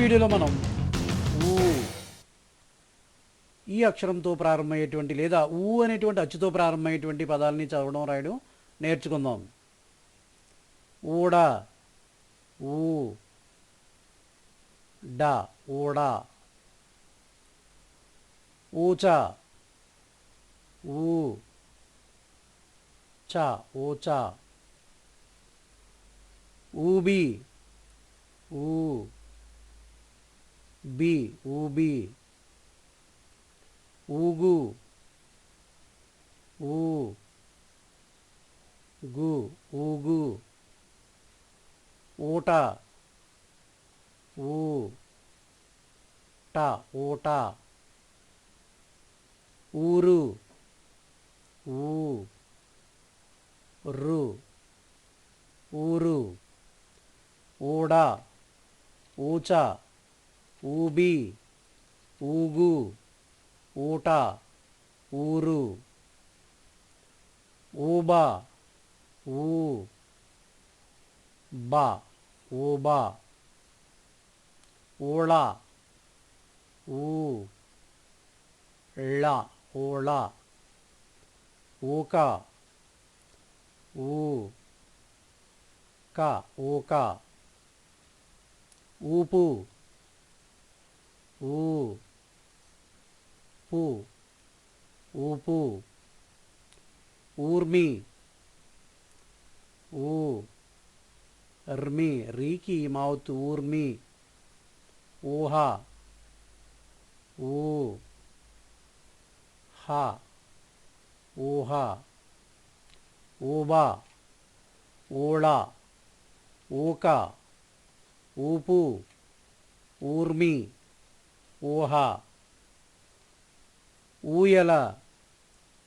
వీడియోలో మనం ఊ ఈ అక్షరంతో ప్రారంభమయ్యేటువంటి లేదా ఊ అనేటువంటి అచ్చుతో ప్రారంభమయ్యేటువంటి పదాలని చదవడం రాయడం. నేర్చుకుందాం. ఊడ ఊ డ ఊడ ఊచ ఊ చ ఊచ ఊబి ఊ బి ఊబి ఊగు ఊ గు ఊగు ఊట ఊ ట ఊట ఊరు ఊ రు ఊరు ఊడ ఊచ ఊబి ఊగు ఊట ఊరు ఊబా ఊ బా ఊబా ఊళ ఊ ళ ఊళ ఊక ఊ క ఊక ఊపు ఊ పు ఊపు ఊర్మి ఊ ర్మి రీకి మౌత్ ఊర్మి ఊహ ఊ హ ఊహ ఊబా ఊళ ఊక ఊపు ఊర్మి ఊహ. ఊయల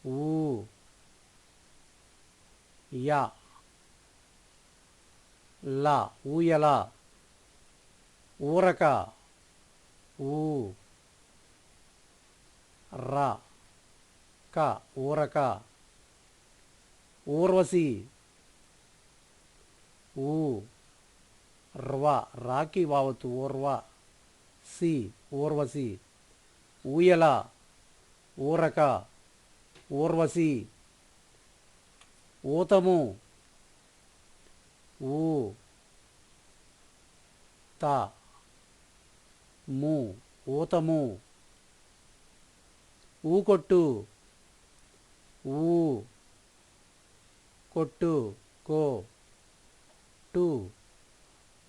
ఊ. య. ల. ఊయల. ఊరక ఊ. ర. క. ఊరక. ఊర్వశి ఊ. ర్వ. రాకి వావతు ఊర్వ. సి. ఊర్వశి ఊయల ఊరక ఊర్వశి ఊతము ఊ త ము ఊతము ఊకొట్టు ఊ కొట్టు కో టు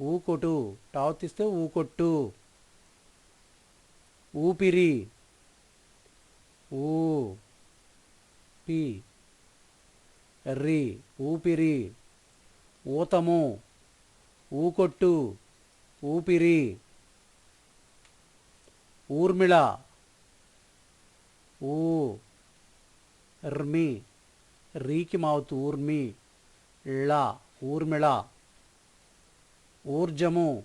ఊకొటు టావతిస్తే ఊకొట్టు ఊపిరి. ఊ పి రి. ఊపిరి. ఊతము. ఊకొట్టు. ఊపిరి. ఊర్మిళ. ఊ. ర్మి. రీకి మావుతు ఊర్మి. ళ. ఊర్మిళ. ఊర్జము.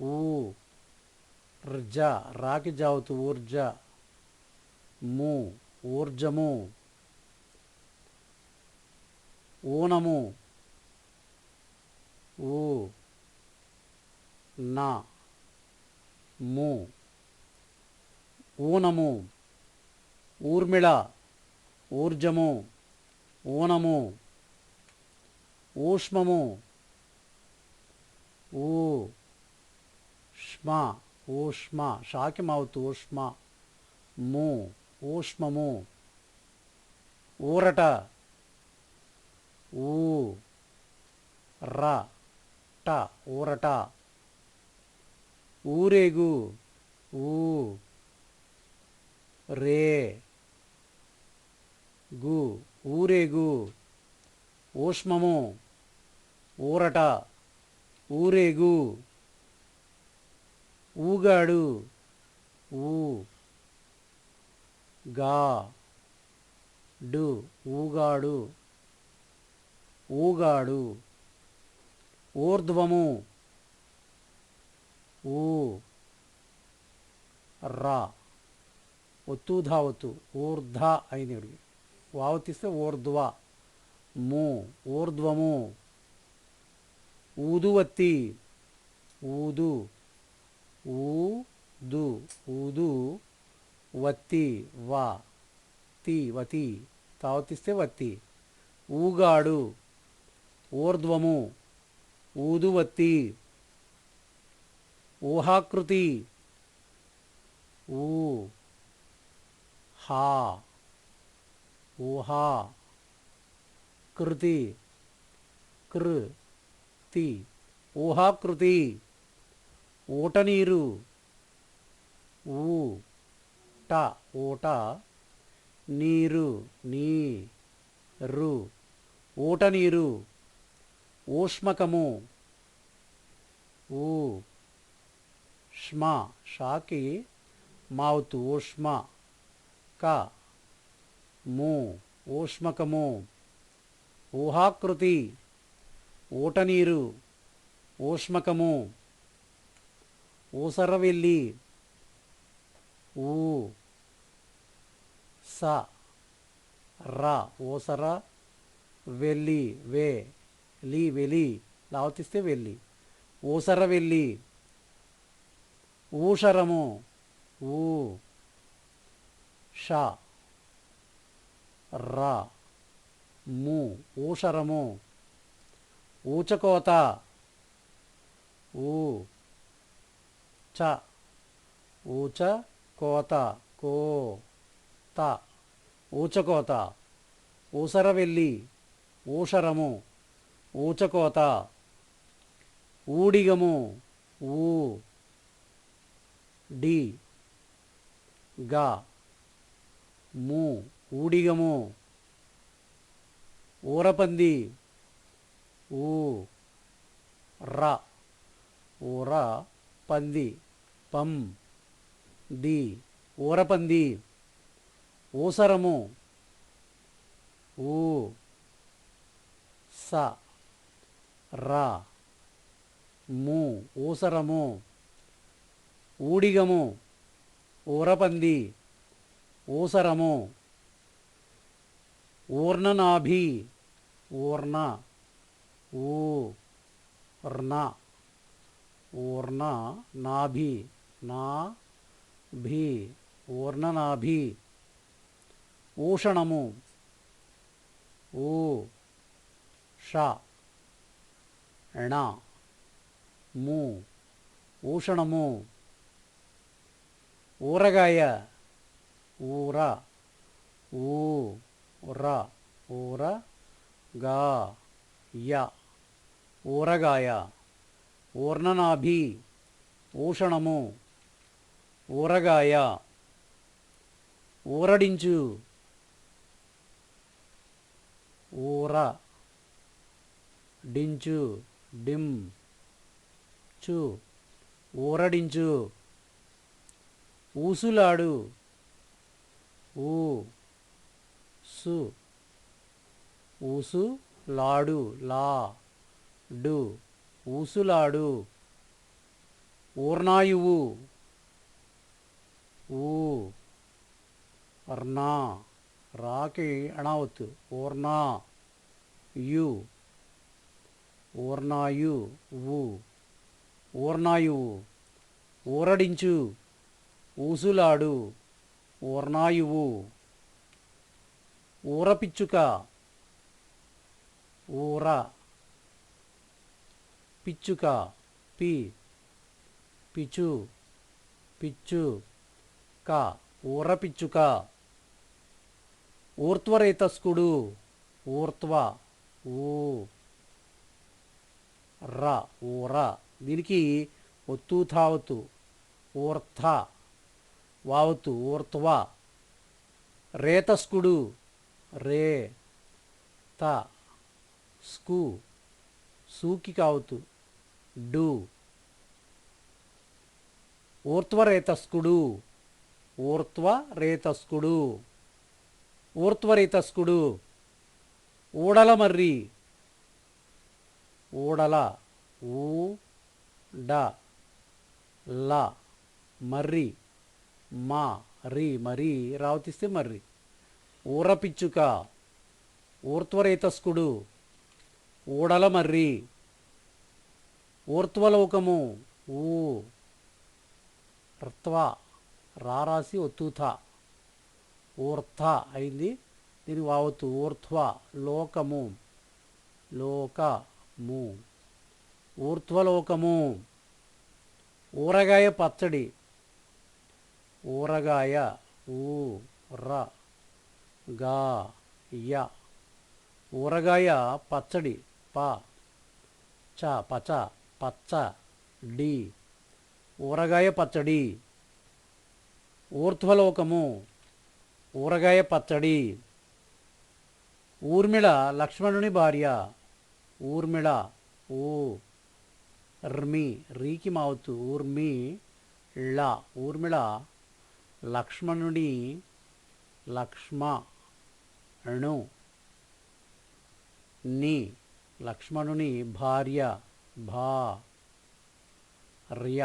ఊ. ర్జ రాకి జావుతు ఊర్జ ము ఊర్జము ఊనము ఊ నా ము ఊనము ఊర్మిళ ఊర్జము ఊనము ఊష్మము ఊ ష్మ. ఊష్మ షాకి మౌత్ ఊష్మ ము ఊష్మము ఊరట ఊ ర ట ఊరట ఊరేగు ఊ రే గు ఊరేగు ఊష్మము ఊరట ఊరేగు ఊగాడు ఊ గా డు ఊగాడు ఊగాడు ఊర్ధ్వము ఊ రా ఒత్తు ధావత్తు ఊర్ధ అయింది ఇక్కడికి వావు తీస్తే ఊర్ధ్వ ము ఊర్ధ్వము ఊదువత్తి ఊదు ఊదు ఊదు వత్తి వా తి వతి తావతిస్తే వత్తి. ఊగాడు ఊర్ధ్వము ఊదువత్తి. ఊహాకృతి ఊ హా ఊహా కృతి కృతి ఊహాకృతి ఊటనీరు. ఊ ట ఊట నీరు నీ రు. ఊటనీరు ఊష్మకము. ఊ ష్మ షాకి మౌత్ ఊష్మ. క ము ఊష్మకము. ఊహాకృతి ఊటనీరు ఊష్మకము. ఊసరవెల్లి ఊ. స. ర. ఊసర వెళ్ళి వే. లీ. వెలి. లావతిస్తే వెళ్ళి ఊసర వెళ్ళి ఊషరము ఊ. ష. ర. ము. ఊషరము ఊచకోత. ఊ. చ ఊచ కోత కో త ఊచకోత ఊసరవెల్లి ఊషరము ఊచకోత ఊడిగము ఊ డి గా ము ఊడిగము ఊరపంది ఊ ర ఊర పంది పం ది ఊరపంది ఊసరము ఊ స రా ము ఊసరము ఊడిగము ఊరపంది ఊసరము ఊర్ణనాభి ఊర్ణ ఊ ర్ణ ఊర్ణ నాభి నా భి ఊర్ణనాభి ఊషణము ఊ ష ణ ము ఊషణము ఊరగాయ ఊర ఊ ర ఊర గా య ఊరగాయ ఊర్ణనాభి ఊషణము ఊరగాయ ఊరడించు ఊర డించు డిమ్ చు ఊరడించు ఊసులాడు ఊ సు ఊసు లాడు లా డు ఊసులాడు ఊర్నాయువు ఊ అర్నా రాకి అణావత్తు ఊర్నా యు ఓర్నాయు ఊ ఊర్నాయువు ఊరడించు ఊసులాడు ఓర్నాయువు ఊరపిచ్చుక ఊర పిచ్చుక పి పిచు పిచ్చు క ఊరపిచ్చుక. ఊర్ధ్వరేతస్కుడు ఊర్ధ్వ ఊ. ర ఊర. దీనికి ఒత్తు థావతు ఊర్ధ వావతు ఊర్ధ్వ. రేతస్కుడు రే త స్కు. సూకి కావతు డు. ఊర్ధ్వరేతస్కుడు ఊర్త్వరేతస్కుడు ఊర్త్వరేతస్కుడు ఊడల మర్రి. ఊడల. ఊ డ ల మర్రి. మా రి మరి రావతిస్తే మర్రి. ఊరపిచ్చుక ఊర్త్వరేతస్కుడు ఊడల మర్రి. ఊర్త్వలోకము ఊ రత్వ. రారాసి ఒత్తుథ ఊర్ధ అయింది. దీనికి వావత్తు ఊర్ధ్వ లోకము. లోకము. ఊర్ధ్వలోకము. ఊరగాయ పచ్చడి. ఊరగాయ ఊ ర గా య ఊరగాయ పచ్చడి ప. చ పచ పచ్చ డి ఊరగాయ పచ్చడి. ఊర్ధ్వలోకము ఊరగాయ పచ్చడి ఊర్మిళ లక్ష్మణుని భార్య ఊర్మిళ ఊ ర్మి రీకి మావుతు ఊర్మి ళ ఊర్మిళ లక్ష్మణుడి లక్ష్మ అణు ని లక్ష్మణుని భార్య భా ర్య.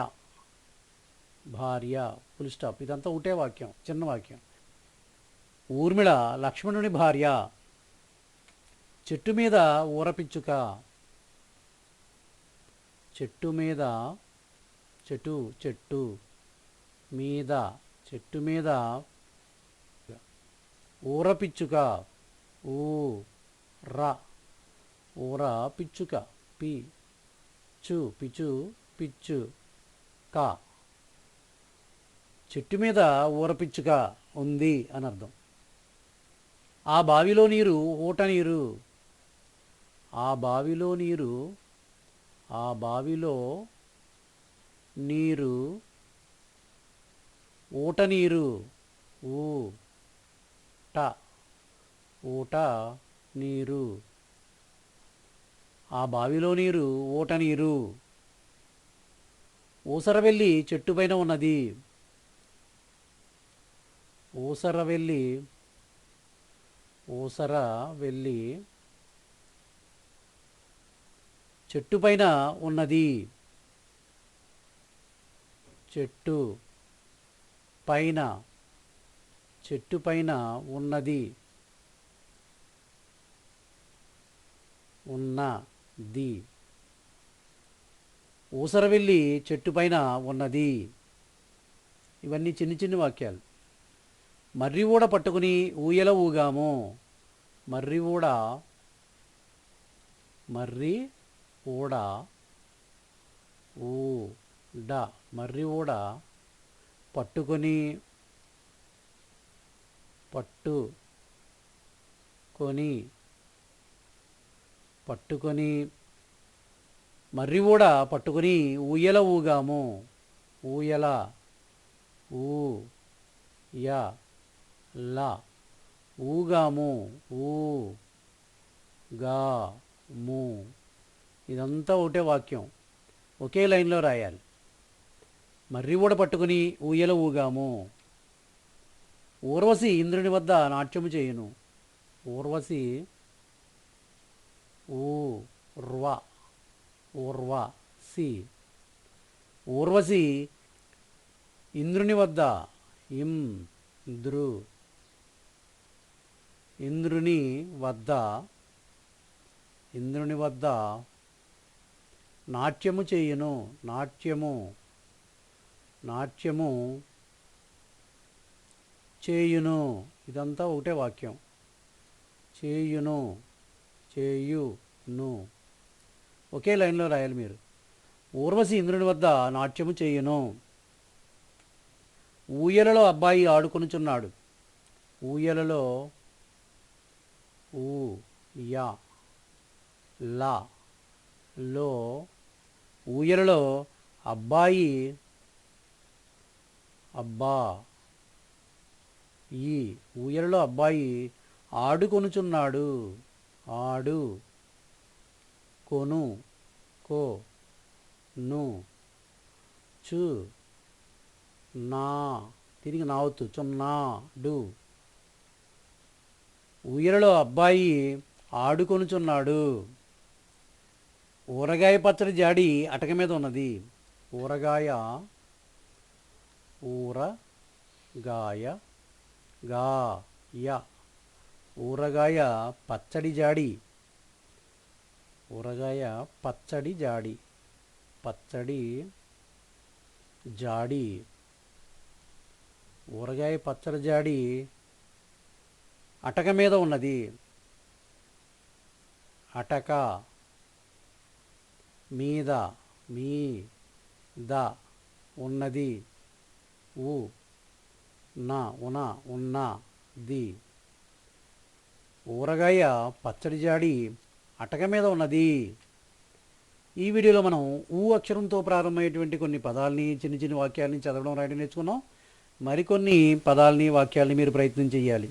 భార్య ఫుల్ స్టాప్ ఇదంతా ఒకటే వాక్యం చిన్న వాక్యం. ఊర్మిళ లక్ష్మణుని భార్య చెట్టు మీద ఊరపిచ్చుక చెట్టు మీద చెట్టు చెట్టు మీద చెట్టు మీద ఊరపిచ్చుక ఊ ర ఊర పిచ్చుక పి చు పిచు పిచ్చు కా. చెట్టు మీద ఊరపిచ్చుక ఉంది అని అర్థం. ఆ బావిలో నీరు ఊట నీరు. ఆ బావిలో నీరు ఆ బావిలో నీరు. ఊట నీరు. ఊ ట ఊట నీరు. ఆ బావిలో నీరు ఊట నీరు. ఊసరవెల్లి చెట్టు పైన ఉన్నది. ఊసర వెళ్ళి ఊసర వెళ్ళి చెట్టు పైన ఉన్నది. చెట్టు పైన చెట్టు పైన ఉన్నది. ఉన్నది. ఊసరవెల్లి చెట్టు పైన ఉన్నది. ఇవన్నీ చిన్ని చిన్ని వాక్యాలు. మర్రి ఊడ పట్టుకుని ఊయల ఊగాము. మర్రి ఊడ మర్రి ఊడ ఊ డ మర్రి ఊడ పట్టుకొని పట్టు కొని పట్టుకొని మర్రి ఊడ పట్టుకొని ఊయల ఊగాము. ఊయల ఊ యా లా. ఊగాము. ఊ. గా. ము. ఇదంతా ఒకటే వాక్యం. ఒకే లైన్లో రాయాలి. మర్రి ఊడ పట్టుకుని ఊయల ఊగాము. ఊర్వశి ఇంద్రుని వద్ద నాట్యము చేయును. ఊర్వశి ఊ. ర్వ. ఊర్వ సి ఊర్వశి ఇంద్రుని వద్ద. ఇం. ద్రు. ఇంద్రుని వద్ద ఇంద్రుని వద్ద నాట్యము చేయును. నాట్యము నాట్యము చేయును. ఇదంతా ఒకటే వాక్యం. చేయును చేయును. ఒకే లైన్లో రాయాలి మీరు. ఊర్వశి ఇంద్రుని వద్ద నాట్యము చేయును. ఊయలలో అబ్బాయి ఆడుకొనుచున్నాడు. ఊయలలో ఊ యా లా లో ఊయలలో అబ్బాయి అబ్బా ఈ ఊయలలో అబ్బాయి ఆడుకొనుచున్నాడు ఆడు కొను కో ను చు నా తిరిగి నావుతూ చున్నా డు. ఊయలలో అబ్బాయి ఆడుకొనుచున్నాడు. ఊరగాయ పచ్చడి జాడి అటక మీద ఉన్నది. ఊరగాయ ఊర గాయ ఊరగాయ పచ్చడి జాడి. ఊరగాయ పచ్చడి జాడి. పచ్చడి జాడి. ఊరగాయ పచ్చడి జాడి అటక మీద ఉన్నది. అటక మీద మీ ద ఉన్నది. ఉ నా ఉన ఉన్న ది ఊరగాయ పచ్చడి జాడి అటక మీద ఉన్నది. ఈ వీడియోలో మనం ఊ అక్షరంతో ప్రారంభమయ్యేటువంటి కొన్ని పదాలని చిన్న చిన్న వాక్యాలని చదవడం రాయడం నేర్చుకున్నాం. మరికొన్ని పదాలని వాక్యాలని మీరు ప్రయత్నం చేయాలి.